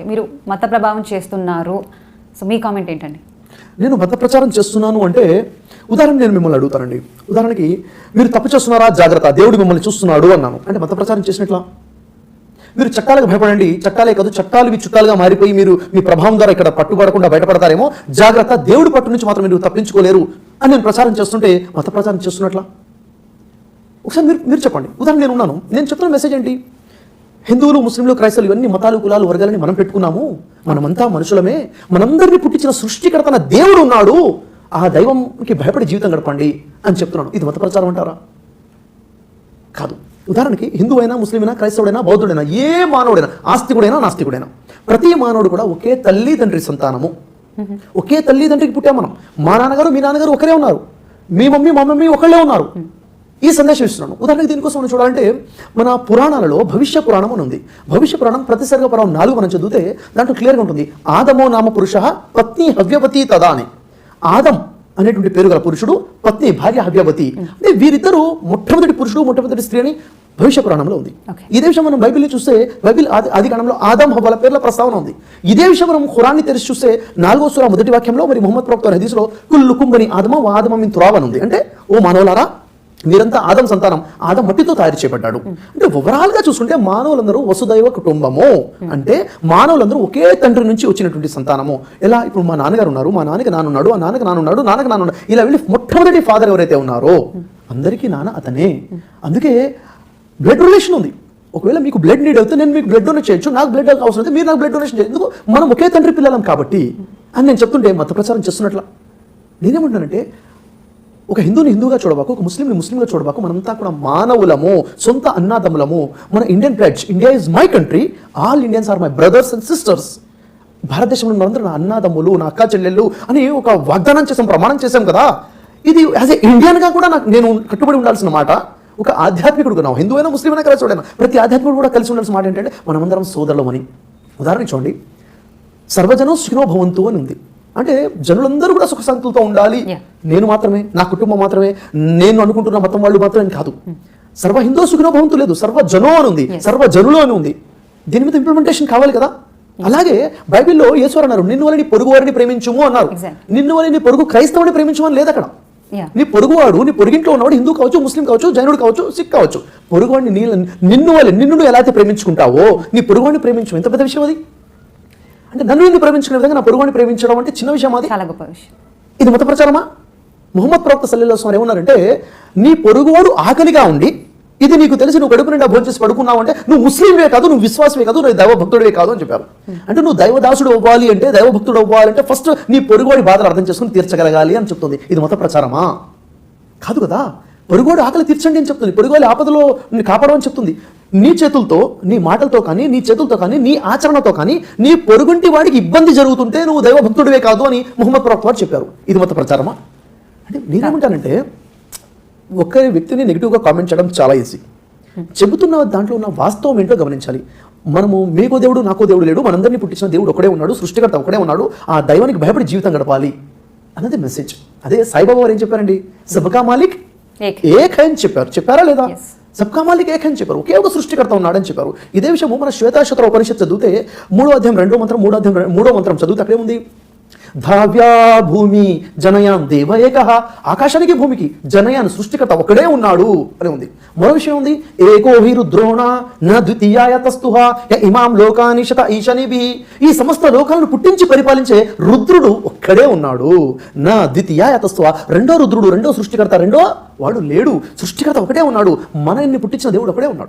అంటే మీరు మత ప్రభావం చేస్తున్నారు. సో మీ కామెంట్ ఏంటండి? నేను మత ప్రచారం చేస్తున్నాను అంటే ఉదాహరణ నేను మిమ్మల్ని అడుగుతానండి. ఉదాహరణకి మీరు తప్పు చేస్తున్నారా? జాగ్రత్త. దేవుడు మిమ్మల్ని చూస్తున్నాడు అన్నాను. అంటే మత ప్రచారం చేసినట్లా? మీరు చట్టాలకు భయపడండి. చట్టాలే కాదు చట్టాలు మీ చుట్టాలుగా మారిపోయి మీరు మీ ప్రభావం ద్వారా ఇక్కడ పట్టుబడకుండా బయటపడతారేమో? జాగ్రత్త. దేవుడి పట్టు నుంచి మాత్రం మీరు తప్పించుకోలేరు అని నేను ప్రచారం చేస్తుంటే మత ప్రచారం చేస్తున్నట్లా? ఒకసారి మీరు మీరు చెప్పండి. ఉదాహరణ నేను ఉన్నాను. నేను చెప్తున్న మెసేజ్ ఏంటి? హిందువులు ముస్లింలు క్రైస్తవులు ఇవన్నీ మతాలు కులాలు వర్గాలని మనం పెట్టుకున్నాము. మనమంతా మనుషులమే. మనందరినీ పుట్టించిన సృష్టికర్త తన దేవుడు ఉన్నాడు. ఆ దైవంకి భయపడి జీవితం గడపండి అని చెప్తున్నాను ఇది మత ప్రచారం అంటారా? కాదు. ఉదాహరణకి హిందూ అయినా ముస్లిం అయినా క్రైస్తవుడైనా బౌద్ధుడైనా ఏ మానవుడైనా ఆస్తికుడైనా నాస్తికుడైనా ప్రతి మానవుడు కూడా ఒకే తల్లి తండ్రి సంతానము. ఒకే తల్లి తండ్రికి పుట్టాం మనం. మా నాన్నగారు మీ నాన్నగారు ఒకరే ఉన్నారు. మీ మమ్మీ మా మమ్మీ ఒకళ్ళే ఉన్నారు. ఈ సందేశం ఇస్తున్నాను. ఉదాహరణకి దీనికోసం మనం చూడాలంటే మన పురాణాలలో భవిష్య పురాణం అని ఉంది. భవిష్య పురాణం ప్రతిసర్గ పురాణం నాలుగు మనం చదివితే దాంట్లో క్లియర్గా ఉంటుంది. ఆదమో నామ పురుష పత్ని హవ్యవతి తదా అని ఆదం అనేటువంటి పేరు గల పురుషుడు పత్ని భార్య హవ్యవతి. అంటే వీరిద్దరూ మొట్టమొదటి పురుషుడు మొట్టమొదటి స్త్రీ అని భవిష్య పురాణంలో ఉంది. ఇదే విషయం మనం బైబిల్ని చూస్తే బైబిల్ ఆది ఆది కాలంలో ఆదం హవ్వల పేర్ల ప్రస్తావన ఉంది. ఇదే విషయం మనం ఖురాన్ని తెరిచి చూస్తే నాలుగో సూర మొదటి వాక్యంలో మరి ముహమ్మద్ ప్రవక్త హదీస్లో కుల్లు కుంబని ఆదమ వాదమ మిన్ తురావన్ ఉంది. అంటే ఓ మానవులారా మీరంతా ఆదం సంతానం ఆదం మట్టితో తయారు చేయబడ్డాడు. అంటే ఓవరాల్గా చూసుకుంటే మానవులందరూ వసుదైవ కుటుంబము. అంటే మానవులందరూ ఒకే తండ్రి నుంచి వచ్చినటువంటి సంతానము. ఎలా? ఇప్పుడు మా నాన్నగారు ఉన్నారు మా నాన్నకి నాన్నున్నాడు ఆ నాన్నకి నాన్నున్నాడు నాన్నకి నాన్నున్నాడు ఇలా వెళ్ళి మొట్టమొదటి ఫాదర్ ఎవరైతే ఉన్నారో అందరికీ నాన్న అతనే. అందుకే బ్లడ్ రిలేషన్ ఉంది. ఒకవేళ మీకు బ్లడ్ నీడ్ అవుతే నేను మీకు బ్లడ్ డొనేట్ చేయొచ్చు నాకు బ్లడ్ అవసరం అయితే మీరు నాకు బ్లడ్ డొనేషన్ చేయొచ్చు ఎందుకు? మనం ఒకే తండ్రి పిల్లలం కాబట్టి. అని నేను చెప్తుంటే మత ప్రచారం చేస్తున్నట్ల. నేనేమంటున్నానంటే ఒక హిందూని హిందూగా చూడబాకు ఒక ముస్లింని ముస్లింగా చూడబాకు మనంతా కూడా మానవులము సొంత అన్నాదమ్ములము మన Indian pledge India is my country all Indians are my brothers and sisters భారతదేశంలో మనందరూ నా అన్నాదమ్ములు నా అక్క చెల్లెళ్ళు అని ఒక వాగ్దానం చేసాం ప్రమాణం చేశాం కదా. ఇది యాజ్ ఏ ఇండియన్గా కూడా నాకు నేను కట్టుబడి ఉండాల్సిన మాట. ఒక ఆధ్యాత్మికుడు నా హిందూ అయినా ముస్లిం అయినా కలిసి చూడను ప్రతి ఆధ్యాత్మికుడు కూడా కలిసి ఉండాల్సిన మాట ఏంటంటే మనమందరం సోదరులమని. ఉదాహరణ చూడండి సర్వజనం సుఖినో భవంతు అని ఉంది. అంటే జనులందరూ కూడా సుఖశాంతులతో ఉండాలి. Yeah. నేను మాత్రమే నా కుటుంబం మాత్రమే నేను అనుకుంటున్న మతం వాళ్ళు మాత్రమే కాదు. సర్వ హిందూ సుఖినో భవంతు లేదు సర్వ జనో అని ఉంది. సర్వ జనులు అని ఉంది. దీని మీద ఇంప్లిమెంటేషన్ కావాలి కదా? అలాగే బైబిల్లో యేసు అన్నారు నిన్ను వలని పొరుగు వారిని ప్రేమించుము అన్నారు. నిన్ను వలని నీ పొరుగు క్రైస్తవుని ప్రేమించమని లేదు అక్కడ. నీ పొరుగువాడు నీ పొరుగింట్లో ఉన్నవాడు హిందూ కావచ్చు ముస్లిం కావచ్చు జైనుడు కావచ్చు సిక్ కావచ్చు. పొరుగువాడిని నీ నిన్ను వల్ల నిన్ను ఎలా అయితే ప్రేమించుకుంటావో నీ పొరుగువాడిని ప్రేమించు. ఎంత పెద్ద విషయం అది? అంటే నన్ను నిన్ను ప్రేమించుకునే విధంగా నా పొరుగువాడిని ప్రేమించడం అంటే చిన్న విషయం అది. చాలా గొప్ప విషయం. ఇది మత ప్రచారమా? ముహమ్మద్ ప్రవక్త సల్లెల్లా వారు ఏమన్నారంటే నీ పొరుగువాడు ఆకలిగా ఉండి ఇది నీకు తెలిసి నువ్వు కడుపు నిండా భోజనం చేసి పడుకున్నావు అంటే నువ్వు ముస్లింవే కాదు నువ్వు విశ్వాసమే కాదు నువ్వు దైవ భక్తుడివే కాదు అని చెప్పారు. అంటే నువ్వు దైవదాసుడు అవ్వాలి అంటే దైవ భక్తుడు అవ్వాలంటే ఫస్ట్ నీ పొరుగువాడి బాధలు అర్థం చేసుకుని తీర్చగలగాలి అని చెప్తుంది. ఇది మత ప్రచారమా? కాదు కదా. పొరుగువాడు ఆకలి తీర్చండి అని చెప్తుంది. పొరుగువాడి ఆపదలో కాపాడమని చెప్తుంది. నీ చేతులతో నీ మాటలతో కానీ నీ చేతులతో కానీ నీ ఆచరణతో కానీ నీ పొరుగుంటి వాడికి ఇబ్బంది జరుగుతుంటే నువ్వు దైవ భక్తుడివే కాదు అని ముహమ్మద్ ప్రవక్త వారు చెప్పారు. ఇది మత ప్రచారమా? అంటే నేనేమంటానంటే ఒక్కరి వ్యక్తిని నెగిటివ్గా కామెంట్ చేయడం చాలా ఈజీ చెబుతున్న దాంట్లో ఉన్న వాస్తవం ఏంటో గమనించాలి. మనము మీకో దేవుడు నాకో దేవుడు లేడు. మనందరినీ పుట్టించిన దేవుడు ఒకడే ఉన్నాడు. సృష్టికర్త ఒకడే ఉన్నాడు. ఆ దైవానికి భయపడి జీవితం గడపాలి అన్నది మెసేజ్ అదే సాయిబాబా వారు ఏం చెప్పారండి? సబకా మాలిక్ ఏక్. అని చెప్పారు. చెప్పారా లేదా. సబ్కా మాలిక్ ఏక్ అని చెప్పారు. ఒకే ఒక సృష్టికర్త ఉన్నాడని చెప్పారు. ఇదే విషయము మన శ్వేతాశత్ర ఉపనిషత్ చదివితే మూడో అధ్యాయం రెండో మంత్రం మూడో అధ్యాయం మూడో మంత్రం చదివితే అక్కడే ఉంది. ధావ్యా భూమి జనయాన్ దేవ ఏక. ఆకాశానికి భూమికి జనయాన్ సృష్టికర్త ఒకడే ఉన్నాడు అని ఉంది. మరో విషయం ఉంది. ఏకో హి రుద్రోణ న ద్వితీయాయ తస్తుహ య ఇమాం లోకానిషత ఈశనిభి. ఈ సమస్త లోకాలను పుట్టించి పరిపాలించే రుద్రుడు ఒక్కడే ఉన్నాడు. నా ద్వితీయాయ తస్తుహ రెండో రుద్రుడు రెండో సృష్టికర్త రెండో వాడు లేడు. సృష్టికర్త ఒకటే ఉన్నాడు. మనల్ని పుట్టించిన దేవుడు ఒకడే ఉన్నాడు.